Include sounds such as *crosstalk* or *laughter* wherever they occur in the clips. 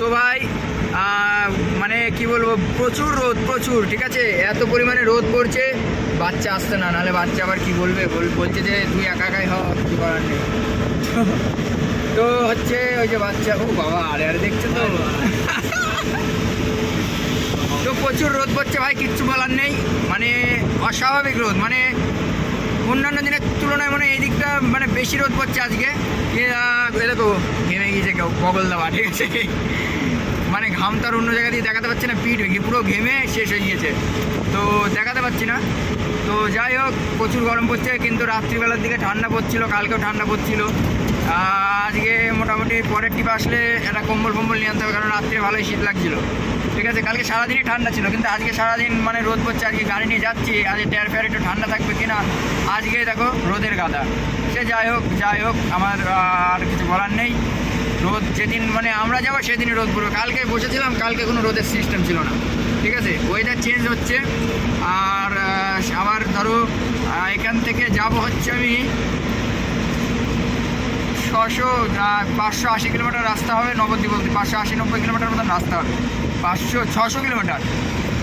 তো ভাই মানে কি বলব, প্রচুর রোদ, প্রচুর, ঠিক আছে? এত পরিমাণে রোদ পড়ছে, বাচ্চা আসছে না, নাহলে বাচ্চা আবার কি বলবে? বল- বলছে যে তুই একা একাই হ কিছু করার নেই। *laughs* তো হচ্ছে ওই যে বাচ্চা, ও বাবা, আরে আরে, দেখছ তো? *laughs* তো প্রচুর রোদ পড়ছে ভাই, কিচ্ছু বলার নেই। মানে অস্বাভাবিক রোদ মানে অন্যান্য দিনের তুলনায় মানে এই দিকটা মানে বেশি রোদ পড়ছে আজকে। দেখো, ঘেমে গিয়েছে কেউ, বগল দেওয়া, ঠিক আছে? মানে ঘাম তো আর অন্য জায়গা দিয়ে দেখাতে পারছে না, পিঠ পুরো ঘেমে শেষ হয়ে গিয়েছে। তো দেখাতে পারছি না। তো যাই হোক, প্রচুর গরম পড়ছে, কিন্তু রাত্রিবেলার দিকে ঠান্ডা পড়ছিল, কালকেও ঠান্ডা পড়ছিল। আজকে মোটামুটি পরের টিপে আসলে একটা কম্বল ফম্বল নিয়ে আনতে হবে, কারণ রাত্রে ভালোই শীত লাগছিল। ঠিক আছে, কালকে সারাদিনই ঠান্ডা ছিল, কিন্তু আজকে সারাদিন মানে রোদ পড়ছে, আজকে গাড়ি নিয়ে যাচ্ছি, আজকে টায়ার ফেয়ার একটু ঠান্ডা থাকবে কিনা, আজকে দেখো রোদের গাদা। সে যাই হোক যাই হোক, আমার আর কিছু বলার নেই। রোদ যেদিন মানে আমরা যাব সেদিনই রোদ পড়বে। কালকে বসেছিলাম, কালকে কোনো রোদের সিস্টেম ছিল না। ঠিক আছে? ওয়েদার চেঞ্জ হচ্ছে। আর আবার ধরো এখান থেকে যাব হচ্ছে আমি ছশো পাঁচশো আশি কিলোমিটার রাস্তা হবে নবদ্বীপ অবধি। পাঁচশো আশি নব্বই কিলোমিটার মতন রাস্তা হবে। পাঁচশো, ছশো কিলোমিটার।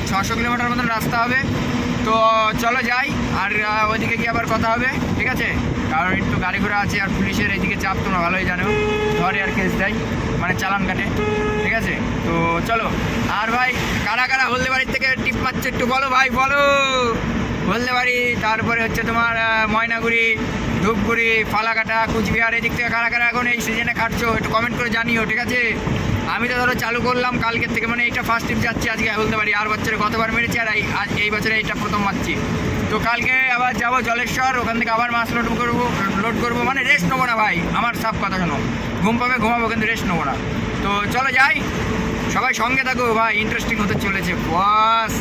ছশো কিলোমিটার মতন রাস্তা হবে। তো চলো যাই, আর ওইদিকে গিয়ে আবার কথা হবে, ঠিক আছে? কারণ একটু গাড়ি ঘোড়া আছে আর পুলিশের এইদিকে চাপ, তোমরা ভালোই জানো। ধরে আর কেস দেয় মানে চালান কাটে, ঠিক আছে? তো চলো, আর ভাই, কারা কারা হলদে বাড়ির থেকে টিপ মারছে একটু বলো ভাই, বলো! হলদে বাড়ি তারপরে হচ্ছে তোমার ময়নাগুড়ি, ধূপগুড়ি, ফালাকাটা, কুচবিহার, এদিক থেকে কারা কারা এখন এই সিজনে খাটছো একটু কমেন্ট করে জানিও, ঠিক আছে? আমি তো ধরো চালু করলাম, কালকের থেকে। মানে এইটা ফার্স্ট ট্রিপ যাচ্ছি আজকে, বলতে পারি, আর বছরে গতবার মেরেছি, আর আজ এই বছরে এইটা প্রথম মারছি। তো কালকে আবার যাব জলেশ্বর, ওখান থেকে আবার মাছ লোড করব লোড করব। মানে রেস্ট নেব না ভাই, আমার সব কথা শোনো। ঘুম পাবে, ঘুমাবো, কিন্তু রেস্ট নেব না। তো চলো যাই, সবাই সঙ্গে থাকো ভাই ইন্টারেস্টিং হতে চলেছে, বাস।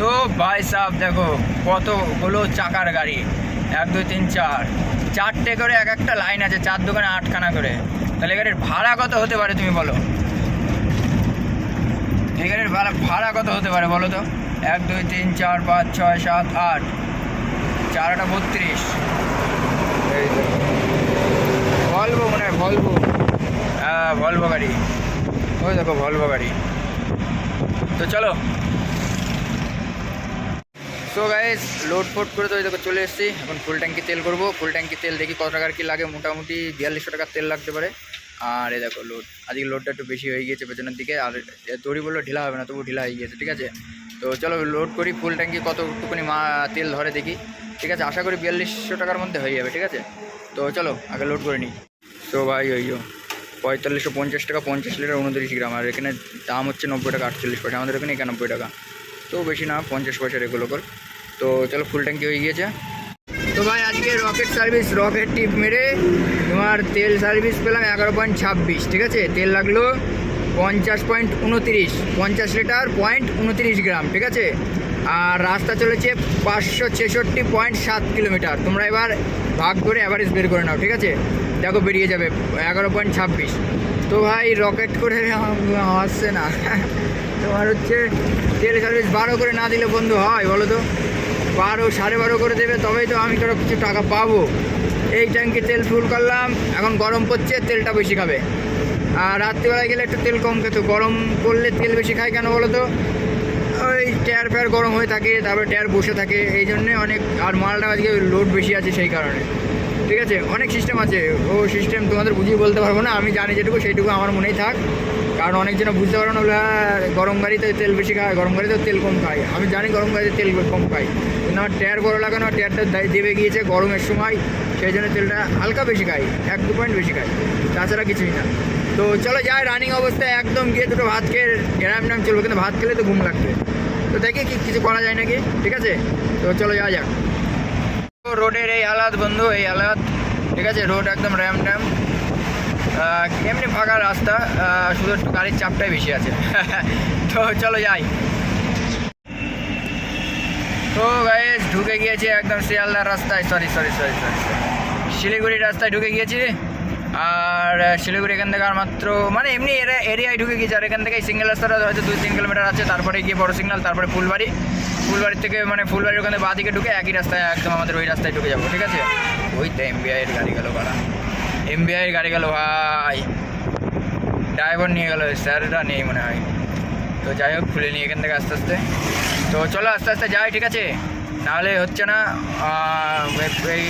তো ভাই সাহ দেখো কতগুলো চাকার গাড়ি। এক, দুই, তিন, চার। চারটে করে এক একটা লাইন আছে, চার দোকানে আটখানা করে। তাহলে গাড়ির ভাড়া কত হতে পারে তুমি বলো? এই গাড়ির ভাড়া ভাড়া কত হতে পারে বলো তো? এক, দুই, তিন, চার, পাঁচ, ছয়, সাত, আট। চারটা বত্রিশ। ভলভো মনে হয়, ভলভো। হ্যাঁ ভলভো গাড়ি। ওই দেখো, ভলভো গাড়ি। তো চলো সো গাইস লোড ফোড করে তো ওই দেখো চলে এসেছি। এখন ফুল ট্যাঙ্কি তেল করব। ফুল ট্যাঙ্কি তেল দেখি কত টাকার কি লাগে। মোটামুটি বিয়াল্লিশশো টাকার তেল লাগতে পারে। আর এ দেখো লোড আজকে লোডটা একটু বেশি হয়ে গিয়েছে পেছনের দিকে। আর দড়ি বলল ঢিলা হবে না, তবু ঢিলা হয়ে গিয়েছে, ঠিক আছে? তো চলো লোড করি। ফুল ট্যাঙ্কি কতটুকুনি মা তেল ধরে দেখি। ঠিক আছে? আশা করি বিয়াল্লিশশো টাকার মধ্যে হয়ে যাবে, ঠিক আছে? তো চলো, আগে লোড করে নিই। তো ভাই, ওই পঁয়তাল্লিশশো পঞ্চাশ টাকা পঞ্চাশ লিটার উনত্রিশ গ্রাম। আর এখানে দাম হচ্ছে নব্বই টাকা, আটচল্লিশ পয়সা। আমাদের এখানে একানব্বই টাকা। তো বেশি না, পঞ্চাশ পয়সার এগুলো কর। তো চলো ফুল ট্যাঙ্কি হয়ে গিয়েছে। তো ভাই, আজকে রকেট সার্ভিস রকেট টিপ মেরে তোমার তেল সার্ভিস পেলাম এগারো পয়েন্ট ছাব্বিশ, ঠিক আছে? তেল লাগল পঞ্চাশ পয়েন্ট উনতিরিশ, পঞ্চাশ লিটার পয়েন্ট উনতিরিশ গ্রাম, ঠিক আছে? আর রাস্তা চলেছে পাঁচশো ছেষট্টি পয়েন্ট সাত কিলোমিটার তোমরা এবার ভাগ করে অ্যাভারেজ বের করে নাও, ঠিক আছে? দেখো বেরিয়ে যাবে এগারো পয়েন্ট ছাব্বিশ। তো ভাই রকেট করে আসছে না। *laughs* তোমার হচ্ছে। তেল সার্ভিস বারো করে না দিলে বন্ধু হয়, বলো তো? বারো, সাড়ে বারো করে দেবে, তবেই তো আমি কারও কিছু টাকা পাবো। এই ট্যাঙ্কে তেল ফুল করলাম, এখন গরম পড়ছে, তেলটা বেশি খাবে। আর রাত্রিবেলায় গেলে একটু তেল কম খেতো। গরম করলে তেল বেশি খায় কেন বলো তো? ওই টায়ার ফ্যার গরম হয়ে থাকে, তারপরে টায়ার বসে থাকে। এই জন্যে অনেক, আর মালটা আজকে লোড বেশি আছে সেই কারণে। ঠিক আছে? অনেক সিস্টেম আছে। ও সিস্টেম তোমাদের বুঝিয়ে বলতে পারব না, আমি জানি যেটুকু, সেইটুকু আমার মনেই থাক। কারণ অনেকজন বুঝতে পারো না বলে, হ্যাঁ, গরম গাড়িতে তেল বেশি খায় গরম গাড়িতে তেল কম খায়। আমি জানি গরম গাড়িতে তেল কম খাই কিন্তু আমার টায়ার বড় লাগানো টায়ারটা দেবে গিয়েছে গরমের সময় সেই জন্য তেলটা হালকা বেশি খাই এক দু পয়েন্ট বেশি খাই তাছাড়া কিছুই না। তো চলো যাই রানিং অবস্থায় একদম গিয়ে দুটো ভাত খেয়ে গ্রাম নাম চলবে কিন্তু ভাত খেলে তো ঘুম লাগবে। তো দেখি কি কিছু করা যায় নাকি ঠিক আছে? তো চলো যাওয়া যাক। রোডের এই হালাত বন্ধু এই হালাত ঠিক আছে? রোড একদম র্যাম ট্যাম এমনি ফাঁকা রাস্তা শুধু একটু গাড়ির চাপটাই বেশি আছে। *laughs* তো চলো যাই। তো গাইস ঢুকে গিয়েছি একদম শিয়ালদার রাস্তায়। সরি সরি সরি সরি শিলিগুড়ির রাস্তায় ঢুকে গিয়েছি। আর শিলিগুড়ি এখান থেকে আর মাত্র মানে এমনি এরিয়ায় ঢুকে গিয়েছি। আর এখান থেকে সিঙ্গেল রাস্তাটা হয়তো দুই তিন কিলোমিটার আছে। তারপরে গিয়ে বড় সিগন্যাল, তারপরে ফুলবাড়ি। ফুলবাড়ির থেকে মানে ফুলবাড়ির ওখানে বাঁ দিকে ঢুকে একই রাস্তায় একদম আমাদের ওই রাস্তায় ঢুকে যাব, ঠিক আছে? ওই তো এমবিআইয়ের গাড়ি গেল বাড়া এমবিআইয়ের গাড়ি গেল ভাই। ড্রাইভার নিয়ে গেল, স্যাররা নেই মনে হয়। তো যাই হোক, খুলে নিই এখান থেকে আস্তে আস্তে। তো চলো আস্তে আস্তে যাই, ঠিক আছে? নাহলে হচ্ছে না এই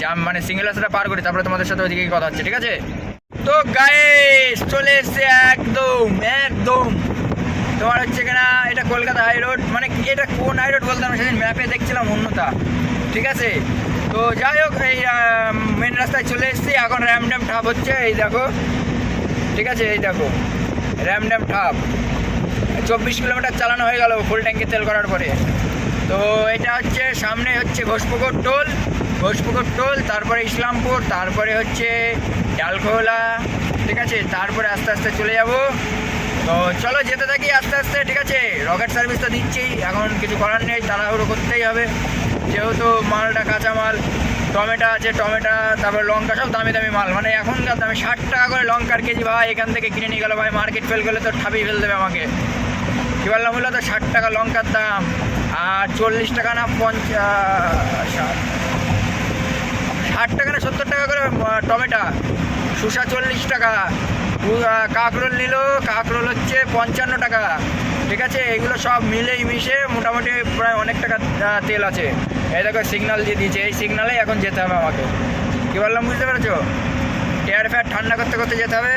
জাম মানে সিঙ্গেল রাস্তাটা পার করি, তারপরে তোমাদের সাথে ওইদিকে কথা হচ্ছে, ঠিক আছে? তো গাইস চলে এসছে একদম একদম। তোমার হচ্ছে কিনা এটা কলকাতা হাই রোড মানে এটা কোন হাই রোড সেদিন ম্যাপে দেখছিলাম অন্যটা, ঠিক আছে? তো যাই হোক, এই মেন রাস্তায় চলে এসেছি। এখন র্যাম ড্যাম ঠাপ হচ্ছে, এই দেখো। ঠিক আছে, এই দেখো। র্যাম ড্যাম ঠাপ চব্বিশ কিলোমিটার চালানো হয়ে গেল ফুল ট্যাঙ্কি তেল করার পরে। তো এটা হচ্ছে, সামনে হচ্ছে ঘোষপুকুর টোল। ঘোষপুকুর টোল, তারপরে ইসলামপুর, তারপরে হচ্ছে ডালখোলা। ঠিক আছে, তারপরে আস্তে আস্তে চলে যাব। তো চলো যেতে থাকি আস্তে আস্তে, ঠিক আছে? রকেট সার্ভিস তো দিচ্ছেই এখন কিছু করার নেই, তাড়াহুড়ো করতেই হবে। যেহেতু মালটা কাঁচা মাল, টমেটো আছে, টমেটো, তারপর লঙ্কা, সব দামি দামি মাল। মানে এখনকার দামি ষাট টাকা করে লঙ্কার কেজি ভাই, এখান থেকে কিনে নিয়ে গেলো ভাই মার্কেট ফেল গেলে তো ঠাবিয়ে ফেল দেবে আমাকে। কী বললাম, বলল তো ষাট টাকা লঙ্কার দাম, আর চল্লিশ টাকা না পঞ্চাশ ষাট। টাকা না সত্তর টাকা করে টমেটো। শুষা চল্লিশ টাকা কাঁকরোল নিল, কাঁকরোল হচ্ছে পঞ্চান্ন টাকা। ঠিক আছে, এগুলো সব মিলেই মিশে মোটামুটি প্রায় অনেক টাকা তেল আছে। এই দেখো সিগনাল দিয়ে দিয়েছে। এই সিগনালেই এখন যেতে হবে আমাকে। কী বললাম, বুঝতে পেরেছ? টেয়ার ফ্যাট ঠান্ডা করতে করতে যেতে হবে।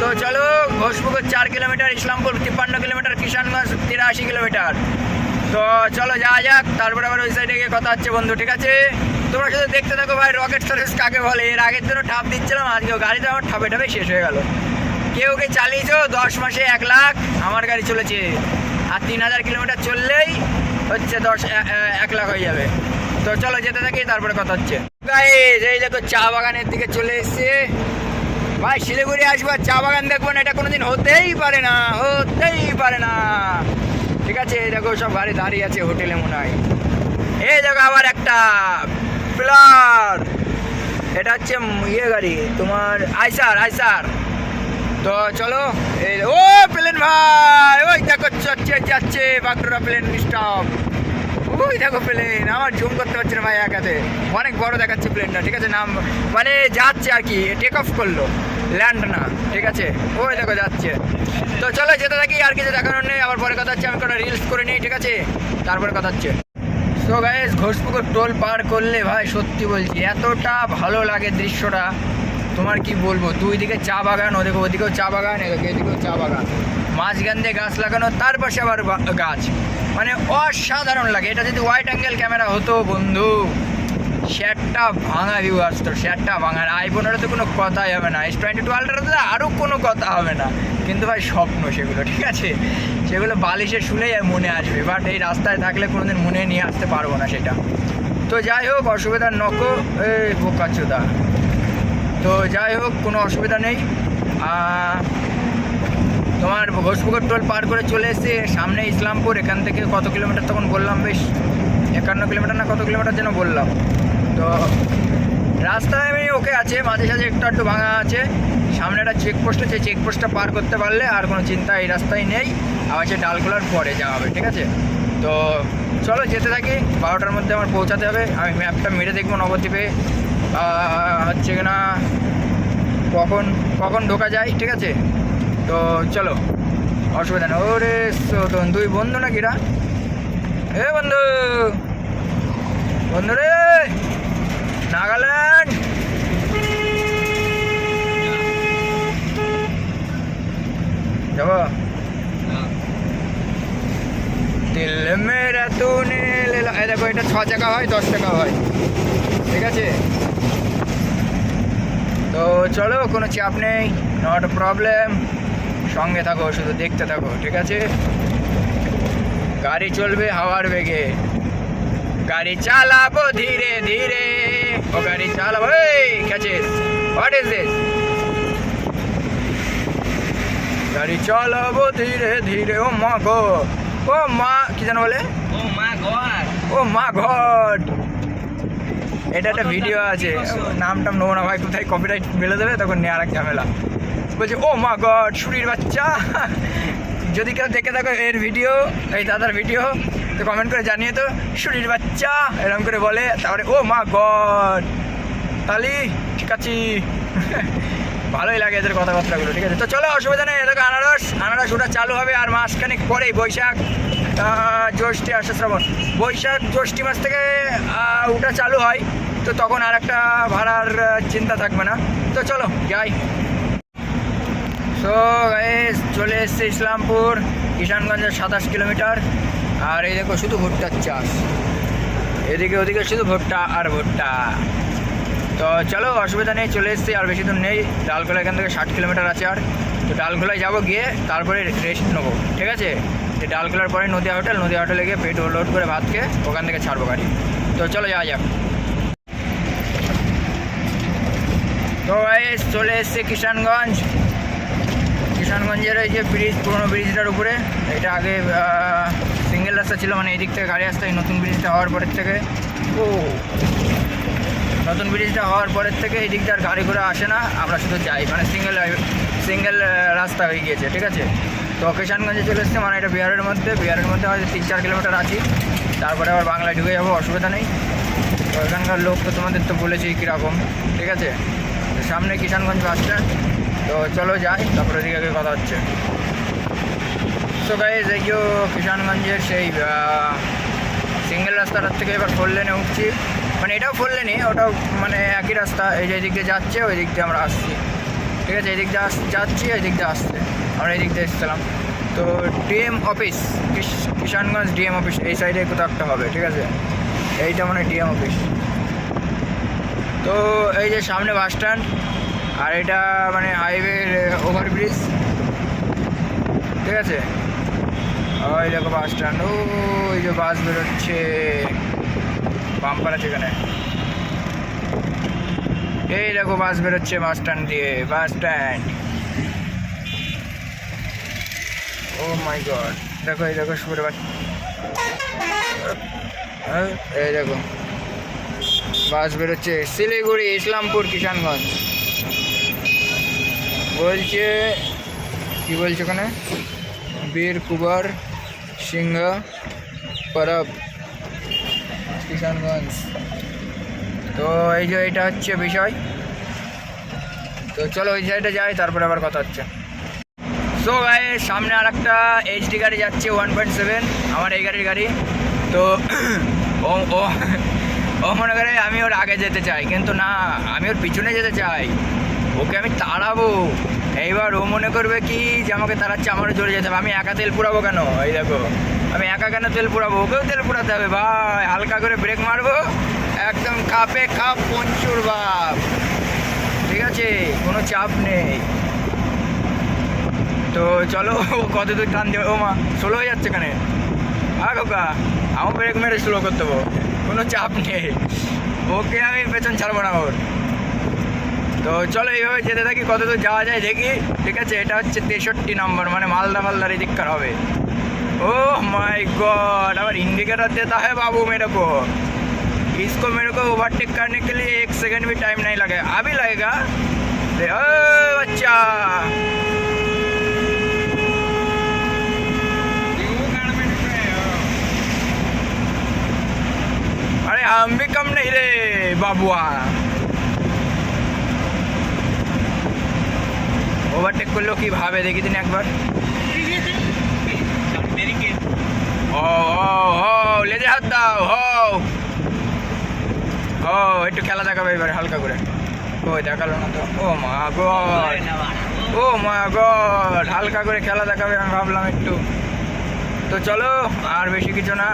তো চলো, ঘোষপুকুর চার কিলোমিটার, ইসলামপুর তিপ্পান্ন কিলোমিটার, কিষানগঞ্জ তিরাশি কিলোমিটার। তো চলো, যাওয়া যাক। তারপরে আবার ওই সাইডে গিয়ে কথা হচ্ছে বন্ধু, ঠিক আছে? তোমরা শুধু দেখতে থাকো ভাই রকেট সার্ভিস কাকে বলে? এর আগের দিনও ঠাপ দিচ্ছিলাম, আজকেও গাড়িটা আমার ঠাপে ঠাপে শেষ হয়ে গেল। কেউ কে চালিয়েছো? দশ মাসে এক লাখ। আমার গাড়ি চলেছে। আর তিন হাজার কিলোমিটার চললেই হচ্ছে দশ এক লাখ হয়ে যাবে। তো চলো যেতে থাকি, তারপরে কথা হচ্ছে। এই দেখো চা বাগানের দিকে চলে এসছে। ভাই, শিলিগুড়ি আসব চা বাগান দেখব না, এটা কোনোদিন হতেই পারে না, হতেই পারে না। ঠিক আছে, এই দেখো সব গাড়ি দাঁড়িয়ে আছে হোটেলে মনে হয়। এই দেখো আবার একটা প্লার। এটা হচ্ছে ইয়ে গাড়ি, তোমার আইসার আইসার। তো চলো, এই ও প্লেন ভাই, ওই দেখো চচ্ছে যাচ্ছে, বাঁকুড়া প্লেন স্টপ ওই দেখো প্লেন, আমার জুম করতে পারছি না ভাই একাতে অনেক বড় দেখাচ্ছে প্লেনটা, ঠিক আছে? নাম মানে যাচ্ছে আর কি টেক অফ করল ল্যান্ড না, ঠিক আছে? ওই দেখো যাচ্ছে। তো চলো যেতে থাকি, আর কিছু দেখানোর নেই, আবার পরে কথা হচ্ছে, আমি কোনো রিলস করে নিই, ঠিক আছে? তারপরে কথা হচ্ছে। সো গাইস ঘোষপুকুর টোল পার করলে ভাই, সত্যি বলছি, এতটা ভালো লাগে দৃশ্যটা। তোমার কি বলব? দুই দিকে চা বাগান, ওদিকে ওদিকেও চা বাগান, এদিকে এদিকেও চা বাগান। মাঝখান দিয়ে গাছ লাগানো, তার পাশে আবার গাছ। মানে অসাধারণ লাগে। এটা যদি হোয়াইট অ্যাঙ্গেল ক্যামেরা হতো, বন্ধু শেয়ারটা ভাঙা ভিউ আসতো শেয়ারটা ভাঙা। আইফোনের তো কোনো কথাই হবে না। এস টোয়েন্টি টু আলট্রাতে আরও কোনো কথা হবে না। কিন্তু ভাই, স্বপ্ন সেগুলো, ঠিক আছে? সেগুলো বালিশে শুলেই মনে আসবে। বাট এই রাস্তায় থাকলে কোনোদিন মনে নিয়ে আসতে পারব না সেটা। তো যাই হোক অসুবিধার নকো। এই বোকাচোদা। তো যাই হোক, কোনো অসুবিধা নেই। তোমার ঘোষপুকুর টোল পার করে চলে এসে সামনে ইসলামপুর, এখান থেকে কত কিলোমিটার তখন বললাম, বেশ একান্ন কিলোমিটার না কত কিলোমিটার যেন বললাম। তো রাস্তায় আমি ওকে আছে, মাঝে সাঝে একটু একটু ভাঙা আছে। সামনে একটা চেকপোস্ট আছে চেকপোস্টটা পার করতে পারলে আর কোনো চিন্তা এই রাস্তায় নেই। আবার সে ডালখোলার পরে যাওয়া হবে, ঠিক আছে? তো চলো যেতে থাকি, বারোটার মধ্যে আমার পৌঁছাতে হবে। আমি ম্যাপটা মেরে দেখব নবদ্বীপে। হচ্ছে কিনা, কখন কখন ঢোকা যায়, ঠিক আছে? তো চলো, অসুবিধা নেই। ওরে তোন দুই বন্ধু নাকি রা এ বন্ধু বন্ধু রে, নাগাল্যান্ড। যাব? দিল মেরা তুনে লেলা দেখো, এটা ছ টাকা হয়, দশ টাকা হয়, ঠিক আছে? তো চলো কোনো চাপ নেই নট প্রবলেম সঙ্গে থাকো শুধু দেখতে থাকো ঠিক আছে? গাড়ি চলবে হাওয়ার বেগে। গাড়ি চালাবো ধীরে ধীরে। ও গাড়ি চালাবো। এই ক্যাচেস হোয়াট ইজ দিস গাড়ি চালাবো ধীরে ধীরে। ও মা গো। ও মা কি যেন বলে? ও মা গড। ও মা গড। এটা একটা ভিডিও আছে। নামটাম নেব না ভাই, কোথায় কপিরাইট মেলে দেবে, তখন নিয়ে আর এক ঝামেলা। বলছে ও মা গড শুরির বাচ্চা! যদি কেউ দেখে থাকো এর ভিডিও এই দাদার ভিডিও তো কমেন্ট করে জানিয়ে তো শুরির বাচ্চা! এরকম করে বলে, তারপরে ও মা গড তালি ঠিক আছে। ভালোই লাগে এদের কথাবার্তাগুলো, ঠিক আছে? তো চলো, অসুবিধা নেই এদেরকে আনারস আনারস ওটা চালু হবে আর মাসখানেক পরেই বৈশাখ জ্যৈষ্ঠী আসে শ্রাবণ। বৈশাখ, জ্যৈষ্ঠী মাস থেকে ওটা চালু হয়। তো তখন আর একটা ভাড়ার চিন্তা থাকবে না। তো চলো, যাই। সো গাইস চলে এসছে ইসলামপুর, কিষানগঞ্জের সাতাশ কিলোমিটার। আর এই দেখো, শুধু ভুট্টার চাষ। এদিকে ওদিকে শুধু ভুট্টা আর ভুট্টা। তো চলো, অসুবিধা নেই, চলে এসছি, আর বেশি দূর নেই। ডালখোলা এখান থেকে ষাট কিলোমিটার আছে আর। তো ডালখোলায় যাব গিয়ে, তারপরে রেস্ট নেব, ঠিক আছে? যে ডালখোলার পরে নদিয়া হোটেল নদিয়া হোটেলে গিয়ে পেট লোড করে ভাত খেয়ে ওখান থেকে ছাড়বো গাড়ি। তো চলো, যাওয়া যাক। তো চলে এসছে কিষানগঞ্জ। কিষানগঞ্জের এই যে ব্রিজ পুরোনো ব্রিজটার উপরে। এটা আগে সিঙ্গেল রাস্তা ছিল মানে এই দিক থেকে গাড়ি আসতে নতুন ব্রিজটা হওয়ার পরের থেকে। ও। নতুন ব্রিজটা হওয়ার পরের থেকে এই দিকটা আর গাড়ি ঘোড়া আসে না আমরা শুধু যাই। মানে সিঙ্গেল সিঙ্গেল রাস্তা হয়ে গিয়েছে ঠিক আছে? তো কিষানগঞ্জে চলে এসছে মানে এটা বিহারের মধ্যে। বিহারের মধ্যে হয়তো তিন চার কিলোমিটার আছি। তারপরে আবার বাংলায় ঢুকে যাব অসুবিধা নেই। তো এখানকার লোক তো তোমাদের তো বলেছি কীরকম ঠিক আছে? সামনে কিষানগঞ্জ বাস তো চলো যাই, তারপরে আগে কথা হচ্ছে। সো গাইজ এই যে কিষানগঞ্জের সেই সিঙ্গেল রাস্তাটার থেকে এবার ফোর লেনে উঠছি। মানে এটাও ফোর লেনই ওটাও মানে একই রাস্তা। এই যে এদিক দিয়ে যাচ্ছে, ওই দিক দিয়ে আমরা আসছি। ঠিক আছে, এদিক দিয়ে যাচ্ছি, ওই দিক দিয়ে আসছে। আমরা এই দিক দিয়ে এসেছিলাম। তো ডিএম অফিস, কিষ- কিষানগঞ্জ ডিএম অফিস, এই সাইডে কোথাও একটা হবে, ঠিক আছে? এইটা মানে ডিএম অফিস। তো এই যে সামনে বাস স্ট্যান্ড আর এটা মানে হাইওয়ের ওভারব্রিজ ঠিক আছে? ওই দেখো বাস স্ট্যান্ড ওই যে বাস বেরোচ্ছে বাম্পার আছে এখানে এই দেখো বাস বেরোচ্ছে বাস স্ট্যান্ড দিয়ে বাস স্ট্যান্ড। ও মাই গড দেখো এই দেখো সুরে বাস হ্যাঁ, এই দেখো। বাস বেরোচ্ছে। শিলিগুড়ি, ইসলামপুর, কিষানগঞ্জ। বলছে, কি বলছে ওখানে? বীর কুবার সিংহ, পরব, কিষানগঞ্জ। তো এই যে এটা হচ্ছে বিষয়। তো চলো ওই সাইডে যাই, তারপরে আবার কথা হচ্ছে। সো গায়ে সামনে আর একটা এইচডি গাড়ি যাচ্ছে ওয়ান পয়েন্ট সেভেন আমার এই গাড়ির গাড়ি। তো, ও ও ও মনে করে আমি ওর আগে যেতে চাই, কিন্তু না, আমি ওর পিছনে যেতে চাই। ওকে আমি তাড়াবো। এইবার ও মনে করবে কি যে আমাকে তাড়াচ্ছে, আমারও চলে যেতে হবে। আমি একা তেল পুরাবো কেন? এই দেখো, আমি একা কেন তেল পুরাবো ওকেও তেল পুরাতে হবে, ভাই। হালকা করে ব্রেক মারবো। একদম কাপে কাপ, পঞ্চুর বাপ। ঠিক আছে, কোনো চাপ নেই। তো চলো, কত দূর টান দেবে, ও মা স্লো হয়ে যাচ্ছে এখানে। আ কাকা আমার ব্রেক মেরে স্লো করতে দেবো। কোনো চাপ নেই ওকে আমি পেছন ছাড়বো না ওর তো চলো এইভাবে যেতে থাকি কত দূর যাওয়া যায় দেখি ঠিক আছে এটা হচ্ছে তেষট্টি নম্বর মানে মালদা মালদার এদিককার হবে ও माय गॉड अगर इंडिकेटर देता है बाबू मेरे को इसको मेरे को ओवरटेक करने के लिए एक सेकंड भी टाइम नहीं लगेगा अभी लगेगा दे ओ बच्चा हम भी कम नहीं रे बाबुआ ওভারটেক করলেও কি ভাবে দেখি দিন একবার ও ও ও লেজে হাত দাও হো ও একটু খেলা দেখাবে এবার হালকা করে ও দেখালো না তো ও মা গড ও মা গড হালকা করে খেলা দেখাবে আমি ভাবলাম একটু তো চলো আর বেশি কিছু না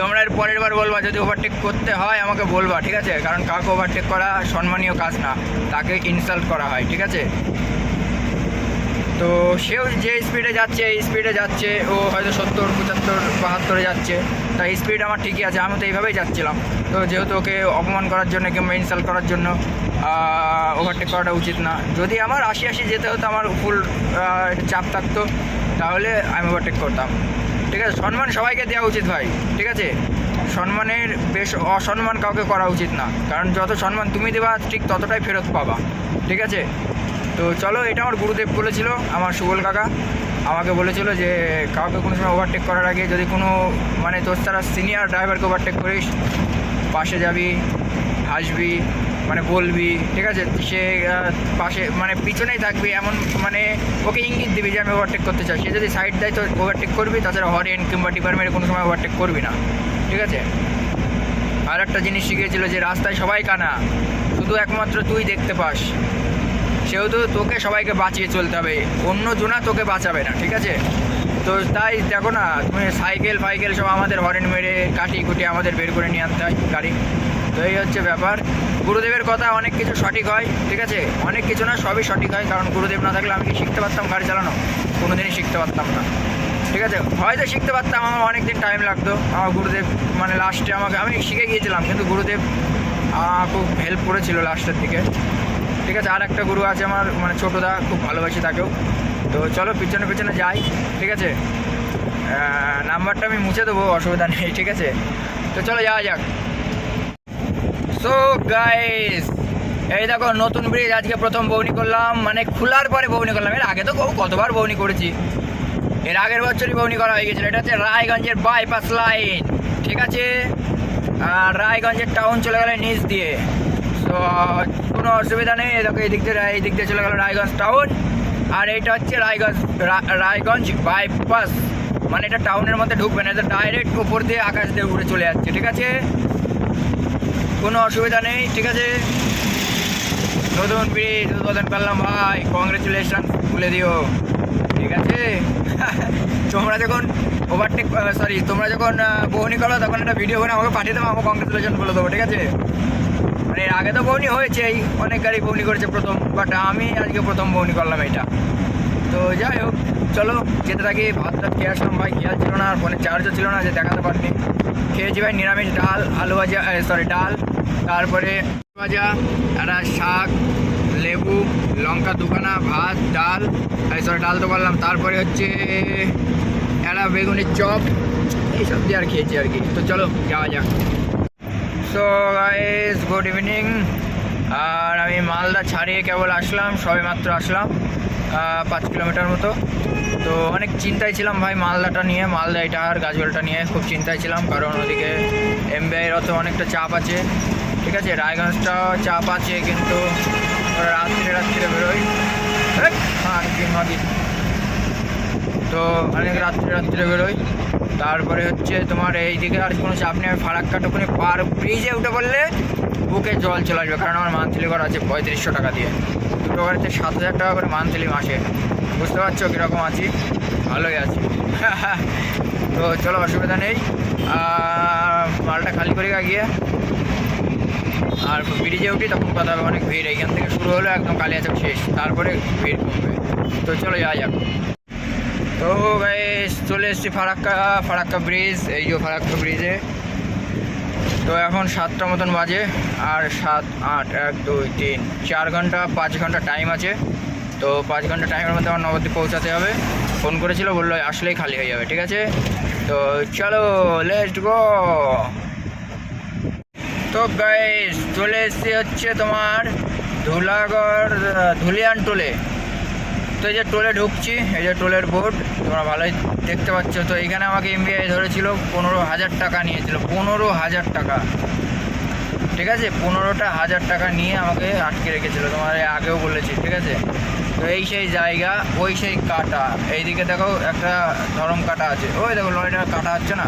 তোমরা এর পরের বার বলবা যদি ওভারটেক করতে হয় আমাকে বলবা, ঠিক আছে? কারণ কাউকে ওভারটেক করা সম্মানীয় কাজ না। তাকে ইনসাল্ট করা হয়, ঠিক আছে? তো সেও যে স্পিডে যাচ্ছে, এই স্পিডে যাচ্ছে, ও হয়তো সত্তর, পঁচাত্তর, বাহাত্তরে যাচ্ছে। তা স্পিড আমার ঠিকই আছে, আমি তো এইভাবেই যাচ্ছিলাম। তো যেহেতু ওকে অপমান করার জন্য, কিংবা ইনসাল্ট করার জন্য ওভারটেক করাটা উচিত না। যদি আমার আশি আশি যেতে হতো, আমার ফুল চাপ থাকতো, তাহলে আমি ওভারটেক করতাম। ঠিক আছে, সম্মান সবাইকে দেওয়া উচিত ভাই, ঠিক আছে? সম্মানের বেশ অসম্মান কাউকে করা উচিত না, কারণ যত সম্মান তুমি দেবা, ঠিক ততটাই ফেরত পাবা, ঠিক আছে? তো চলো, এটা আমার গুরুদেব বলেছিল, আমার সুবল কাকা, আমাকে বলেছিল যে কাউকে কোনো সময় ওভারটেক করার আগে যদি কোনো মানে তোর তারা সিনিয়র ড্রাইভারকে ওভারটেক করিস, পাশে যাবি, হাসবি মানে বলবি, ঠিক আছে? সে পাশে মানে পিছনেই থাকবি, এমন মানে ওকে ইঙ্গিত দিবি যে আমি ওভারটেক করতে চাই। সে যদি সাইড দেয় তো ওভারটেক করবি, তাছাড়া হরেন কিংবা ডিপার্টমেন্টে কোনো সময় ওভারটেক করবি না। ঠিক আছে? আর একটা জিনিস শিখিয়েছিল যে রাস্তায় সবাই কানা, শুধু একমাত্র তুই দেখতে পাস। সেহেতু তোকে সবাইকে বাঁচিয়ে চলতে হবে, অন্য জনা তোকে বাঁচাবে না, ঠিক আছে? তো তাই দেখো না, তুমি সাইকেল ফাইকেল সব আমাদের হরেন মেরে কাটি কুটি আমাদের বের করে নিয়ে আনতে হয় গাড়ি। তো এই হচ্ছে ব্যাপার। গুরুদেবের কথা অনেক কিছু সঠিক হয়, ঠিক আছে? অনেক কিছু না, সবই সঠিক হয়, কারণ গুরুদেব না থাকলে আমি কি শিখতে পারতাম গাড়ি চালানো? কোনো দিনই শিখতে পারতাম না। ঠিক আছে? হয়তো শিখতে পারতাম, আমার অনেক দিন টাইম লাগতো। আমার গুরুদেব মানে লাস্টে আমাকে, আমি শিখে গিয়েছিলাম, কিন্তু গুরুদেব খুব হেল্প করেছিল লাস্টের দিকে। ঠিক আছে? আর একটা গুরু আছে আমার মানে ছোটোদা খুব ভালোবাসি তাকেও। তো চলো, পিছনে পিছনে যাই, ঠিক আছে? নাম্বারটা আমি মুছে দেবো, অসুবিধা নেই, ঠিক আছে? তো চলো যাওয়া যাক। সো গাইস এই দেখো, নতুন ব্রিজ আজকে প্রথম বৌনি করলাম। মানে খোলার পরে বৌনি করলাম। এর আগে তো কতবার বৌনি করেছি। এর আগের বছরই বৌনি করা হয়ে গেছিল। এটা হচ্ছে রায়গঞ্জের বাইপাস লাইন ঠিক আছে? আর রায়গঞ্জের টাউন চলে গেলে নিচ দিয়ে। তো কোনো অসুবিধা নেই। দেখো, এই দিক দিয়ে এই দিক দিয়ে চলে গেল রায়গঞ্জ টাউন আর এইটা হচ্ছে রায়গঞ্জ রায়গঞ্জ বাইপাস মানে এটা টাউনের মধ্যে ঢুকবে না। এটা ডাইরেক্ট উপর দিয়ে আকাশ দিয়ে উড়ে চলে যাচ্ছে। ঠিক আছে? কোনো অসুবিধা নেই, ঠিক আছে? নতুন ব্রিজ উদ্বোধন করলাম, ভাই কংগ্রেচুলেশন বলে দিও, ঠিক আছে? *laughs* তোমরা যখন ওভারটেক সরি তোমরা যখন বহনি করো, তখন একটা ভিডিও করে আমাকে পাঠিয়ে দেবো, আমাকে কংগ্রেচুলেশন বলে দেবো, ঠিক আছে? মানে আগে তো বৌনি হয়েছেই, অনেক গাড়ি বৌনি করেছে প্রথম বাট আমি আজকে প্রথম বৌনি করলাম এটা। তো যাই হোক, চলো, যেতে থাকি, ভাত টাত খেয়ে আসলাম, ভাই খেয়াল ছিল না, আর ফোনে চার্জও ছিল না, যে দেখাতে পারিনি। খেয়েছি ভাই নিরামিষ ডাল, আলু ভাজা সরি ডাল তারপরে ভাজা, একটা শাক, লেবু, লঙ্কা দুখানা, ভাত, ডাল সরি ডাল তো বললাম তারপরে হচ্ছে একটা বেগুনের চপ, এইসব দিয়ে আর খেয়েছি আর কি। তো চলো, যাওয়া যাক। সো গাইস গুড ইভিনিং আর আমি মালদা ছাড়িয়ে কেবল আসলাম সবে মাত্র আসলাম পাঁচ কিলোমিটার মতো। তো অনেক চিন্তায় ছিলাম ভাই মালদাটা নিয়ে, মালদা এটা আর গাজওয়ালটা নিয়ে খুব চিন্তায় ছিলাম, কারণ ওদিকে এমবিআইয়ের অত অনেকটা চাপ আছে। ঠিক আছে রায়গঞ্জটাও চাপ আছে কিন্তু রাত্রে রাত্রে এই, হ্যাঁ মাগি তো অনেক রাত্রে রাত্রে বেরোই তারপরে হচ্ছে তোমার এইদিকে আর কোনো চাপ নেই আমি ফারাক্কাটুকুনি পার ব্রিজে উঠে পড়লে বুকে জল চলে আসবে কারণ আমার মান্থলি করা আছে পঁয়ত্রিশশো টাকা দিয়ে। দুটো গাড়িতে সাত হাজার টাকা করে মান্থলি মাসে। বুঝতে পারছ কীরকম আছি? ভালোই আছি। *laughs* তো চলো অসুবিধা নেই। মালটা খালি করে গিয়ে আর ব্রিজে উঠি তখন কথা হবে, অনেক ভিড়, এইখান থেকে শুরু হলো, একদম কালিয়াচক শেষ, তারপরে ভিড় কমবে। তো চলো যাওয়া যাক। তো গাইস চলে এসেছি ফারাক্কা ফারাক্কা ব্রিজ এই যে ফারাক্কা ব্রিজে তো এখন সাতটা মতন বাজে, আর সাত, আট, এক, দুই, তিন, চার ঘণ্টা, পাঁচ ঘণ্টা টাইম আছে। তো পাঁচ ঘণ্টা টাইমের মধ্যে আমার নবদ্বীপ পৌঁছাতে হবে। ফোন করেছিল, বলল আসলেই খালি হয়ে যাবে, ঠিক আছে? তো চলো লেটস গো তো গাইস চলে এসেছি হচ্ছে তোমার ধুলাগড়, ধুলিয়ান টোলে। তো এই যে টোলে ঢুকছি, এই যে টোলের বোর্ড তোমরা ভালোই দেখতে পাচ্ছ। তো এখানে আমাকে এমবিআই ধরেছিল, পনেরো হাজার টাকা নিয়েছিল, পনেরো হাজার টাকা। ঠিক আছে? পনেরোটা হাজার টাকা নিয়ে আমাকে আটকে রেখেছিল, তোমার আগেও বলেছি, ঠিক আছে? তো এই সেই জায়গা, ওই সেই কাটা। এইদিকে দেখো একটা ধরম কাটা আছে। ওই দেখো লরিটা কাটা হচ্ছে না?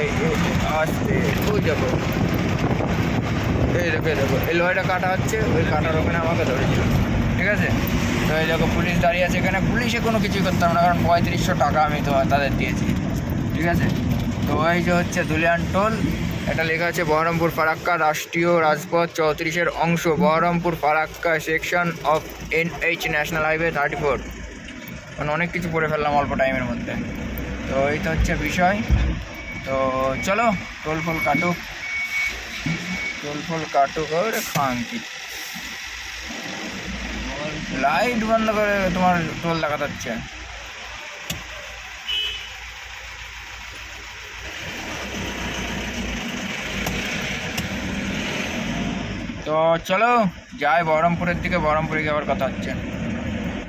এই আসতে। দেখো। এই দেখো দেখো। এই লরিটা কাটা হচ্ছে, ওই কাটার ওখানে আমাকে ধরেছিল। ঠিক আছে? দেখো, পুলিশ দাঁড়িয়ে আছে এখানে। পুলিশে কোনো কিছুই করতাম না, কারণ পঁয়ত্রিশশো টাকা আমি তো তাদের দিয়েছি। ঠিক আছে? তো এই যে হচ্ছে দুলিয়ান টোল, এটা লেখা আছে বহরমপুর ফারাক্কা রাষ্ট্রীয় রাজপথ চৌত্রিশের অংশ, Baharampur Farakka section of N H national highway thirty four. মানে অনেক কিছু পড়ে ফেললাম অল্প টাইমের মধ্যে। তো এই তো হচ্ছে বিষয়। তো চলো টোল ফোল কাটুক। টোল ফোল কাটুক ওরে খাঙ্কি লাইট বন্ধ করে তোমার টোল দেখা যাচ্ছে তো চলো, যাই বহরমপুরের দিকে, বহরমপুরে গিয়ে আবার কথা হচ্ছে।